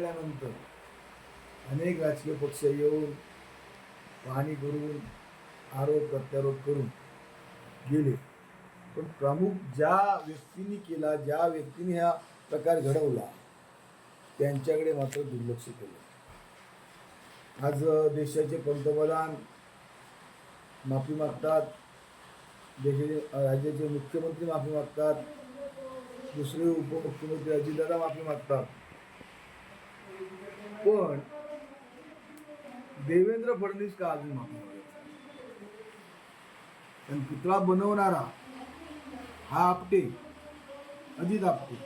त्यानंतर अनेक राजकीय पक्ष येऊन पाहणी करून आरोप प्रत्यारोप करून गेले. पण प्रमुख ज्या व्यक्तींनी केला ज्या व्यक्तीने हा प्रकार घडवला त्यांच्याकडे मात्र दुर्लक्ष केलं. आज देशाचे पंतप्रधान माफी मागतात देशाचे राज्याचे मुख्यमंत्री माफी मागतात दुसरे उपमुख्यमंत्री अजितदादा माफी मागतात. पण देवेंद्र फडणवीस का अजून पण पुतळा बनवणारा हा आपटे अजित आपटे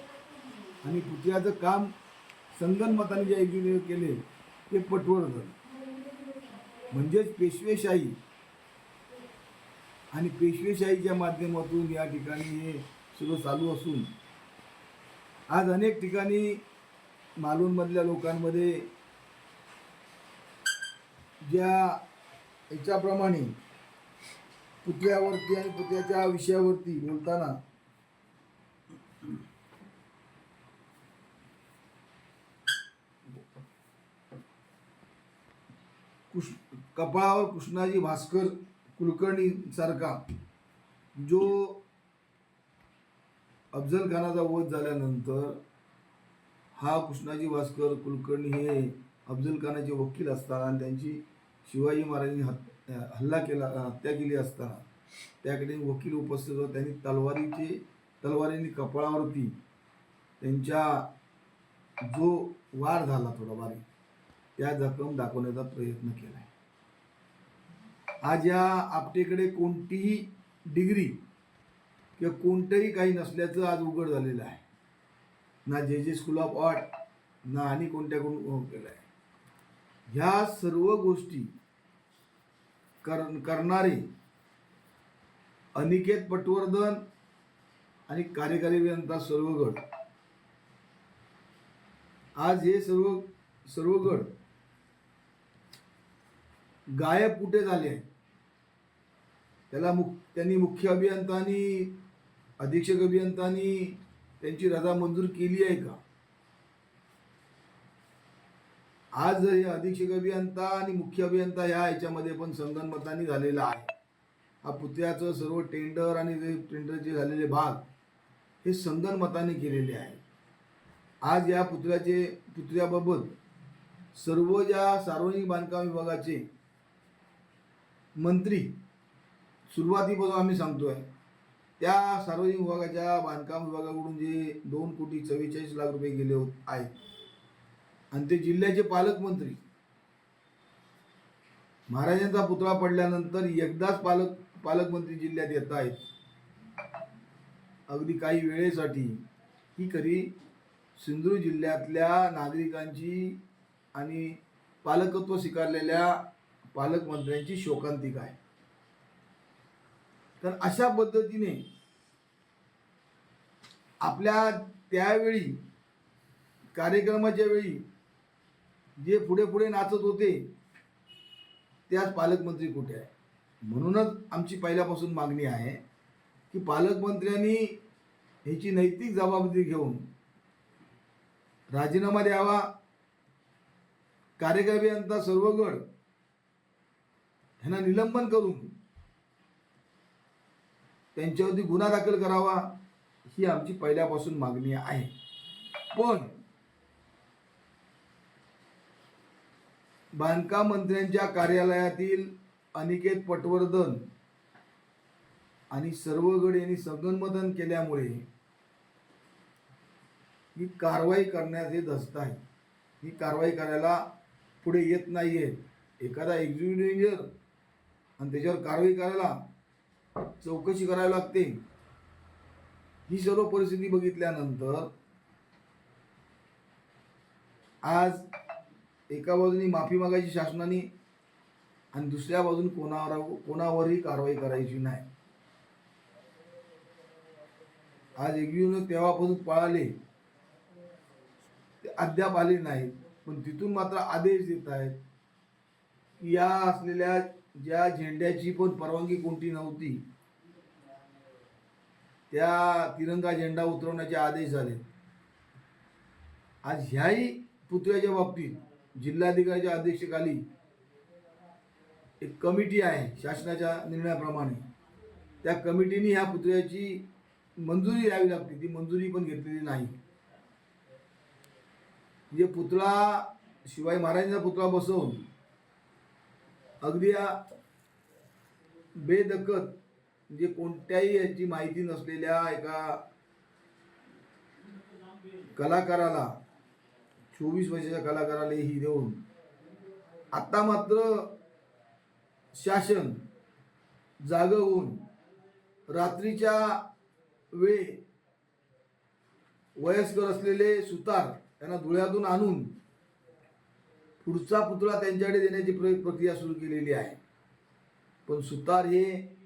आणि पुतळ्याचं काम संगनमताने जे इंजिनियर केले ते पटवर्धन म्हणजेच पेशवेशाही आणि पेशवेशाहीच्या माध्यमातून या ठिकाणी हे सगळं चालू असून आज अनेक ठिकाणी मालूनमधल्या लोकांमध्ये ज्या याच्याप्रमाणे पुतळ्यावरती आणि पुतळ्याच्या विषयावरती बोलताना कुश कपाळावर कृष्णाजी भास्कर कुलकर्णी सारखा जो अफजल खानाचा वध झाल्यानंतर हा कृष्णाजी भास्कर कुलकर्णी हे अफजल खानाचे वकील असताना आणि त्यांची शिवाजी महाराजांनी हत हल्ला केला हत्या केली असताना. त्याकडे वकील उपस्थित होता. त्यांनी तलवारीचे तलवारीने कपाळावरती त्यांच्या जो वार झाला थोडा बारीक त्या जखम दाखवण्याचा प्रयत्न केला. आहे आज या आपटेकडे कोणतीही डिग्री किंवा कोणतंही काही नसल्याचं आज उघड झालेलं आहे. ना जे जे स्कूल ऑफ आर्ट ना आणि कोणत्याकडून केलं आहे ह्या सर्व गोष्टी कर करणारे अनिकेत पटवर्धन आणि कार्यकारी अभियंता सर्वगड. आज हे सर्व सर्वगड गायब कुठे झाले आहे त्याला मुख त्यांनी मुख्य अभियंतानी अधीक्षक अभियंतानी त्यांची रजा मंजूर केली आहे का? आज हे अधीक्षक अभियंता आणि मुख्य अभियंता ह्या याच्यामध्ये पण संगनमतानी झालेला आहे. हा पुतळ्याचं सर्व टेंडर आणि जे टेंडरचे झालेले भाग हे संगनमताने केलेले आहे आज या पुतळ्याचे पुतळ्याबाबत सर्व ज्या सार्वजनिक बांधकाम विभागाचे मंत्री सुरुवातीपासून आम्ही सांगतो आहे त्या सार्वजनिक विभागाच्या बांधकाम विभागाकडून जे दोन कोटी चव्वेचाळीस लाख रुपये गेले होत आहेत. आणि ते जिल्ह्याचे पालकमंत्री महाराजांचा पुतळा पडल्यानंतर एकदाच पालक पालकमंत्री जिल्ह्यात येत आहेत. अगदी काही वेळेसाठी ही खरी सिंधुदुर्ग जिल्ह्यातल्या नागरिकांची आणि पालकत्व स्वीकारलेल्या पालकमंत्र्यांची शोकांतिका आहे. तर अशा पद्धतीने आपल्या त्यावेळी कार्यक्रमाच्या वेळी जे पुढे पुढे नाचत होते त्याच पालकमंत्री कुठे आहे? म्हणूनच आमची पहिल्यापासून मागणी आहे की पालकमंत्र्यांनी ह्याची नैतिक जबाबदारी घेऊन राजीनामा द्यावा. कार्यकारी अभियंता सर्वगड ह्यांना निलंबन करून त्यांच्यावरती गुन्हा दाखल करावा ही आमची पहिल्यापासून मागणी आहे. पण बांधकाम मंत्र्यांच्या कार्यालयातील अनिकेत पटवर्धन आणि सर्वगड यांनी संगनमतन केल्यामुळे ही कारवाई करण्यात हे धस्त आहे ही कारवाई करायला पुढे येत नाही आहे एखादा एक्झिक्युटिव्ह इंजिनियर आणि त्याच्यावर कारवाई करायला चौकशी करावी लागते. ही सर्व परिस्थिती बघितल्यानंतर आज एका बाजूनी माफी मागायची शासनाने आणि दुसऱ्या बाजून कोणावर कोणावरही कारवाई करायची नाही. आज एकवीनं तेव्हापासून पळाले ते अद्याप आले नाहीत. पण तिथून मात्र आदेश देत आहेत या असलेल्या ज्या झेंड्याची पण परवानगी कोणती नव्हती? त्या तिरंगा झेंडा उतरवण्याचे आदेश झाले. आज ह्याही पुतळ्याच्या बाबतीत जिल्हाधिकाऱ्याच्या अध्यक्षतेखाली एक कमिटी आहे शासनाच्या निर्णयाप्रमाणे. त्या कमिटीने ह्या पुतळ्याची मंजुरी द्यावी लागते. ती मंजुरी पण घेतलेली नाही. म्हणजे पुतळा शिवाय महाराजांचा पुतळा बसवून अगदी या बेदखत म्हणजे कोणत्याही याची माहिती नसलेल्या एका कलाकाराला चोवीस वर्षाच्या कलाकाराला ही देऊन आता मात्र शासन जाग होऊन रात्रीच्या वेळी वयस्कर असलेले सुतार त्यांना धुळ्यातून आणून पुढचा पुतळा त्यांच्याकडे देण्याची प्र- प्रक्रिया सुरू केलेली आहे. पण सुतार हे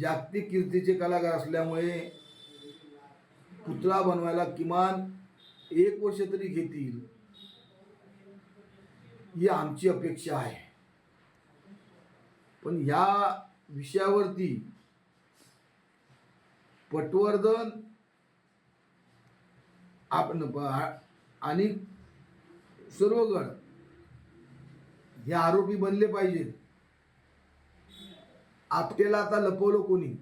जागतिक कीर्तीचे कलाकार असल्यामुळे पुतळा बनवायला किमान एक वर्ष तरी घेतील. ही आमची अपेक्षा आहे. पण ह्या विषयावरती पटवर्धन आपण आणि सर्वगण हे आरोपी बनले पाहिजेत. आपटेला आता लपवलं कोणी?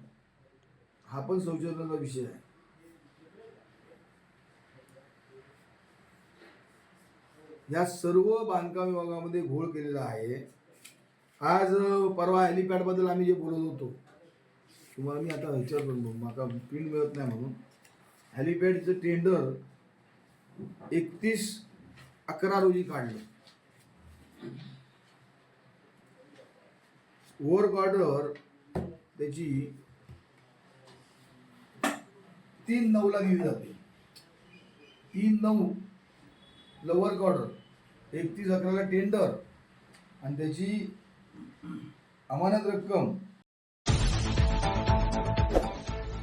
हा पण संशोधनाचा विषय आहे. या सर्व बांधकाम विभागामध्ये घोळ केलेला आहे. आज परवा परवा हेलिपॅडबद्दल आम्ही जे बोलत होतो तुम्हाला मी आता विचारतो माका प्रिंट मिळत नाही म्हणून. हेलिपॅडचं टेंडर एकतीस अकरा रोजी काढलं. वर्क ऑर्डर त्याची तीन नऊला दिली जाते. तीन नऊ ला वर्क ऑर्डर एकतीस अकराला टेंडर आणि त्याची अमानत रक्कम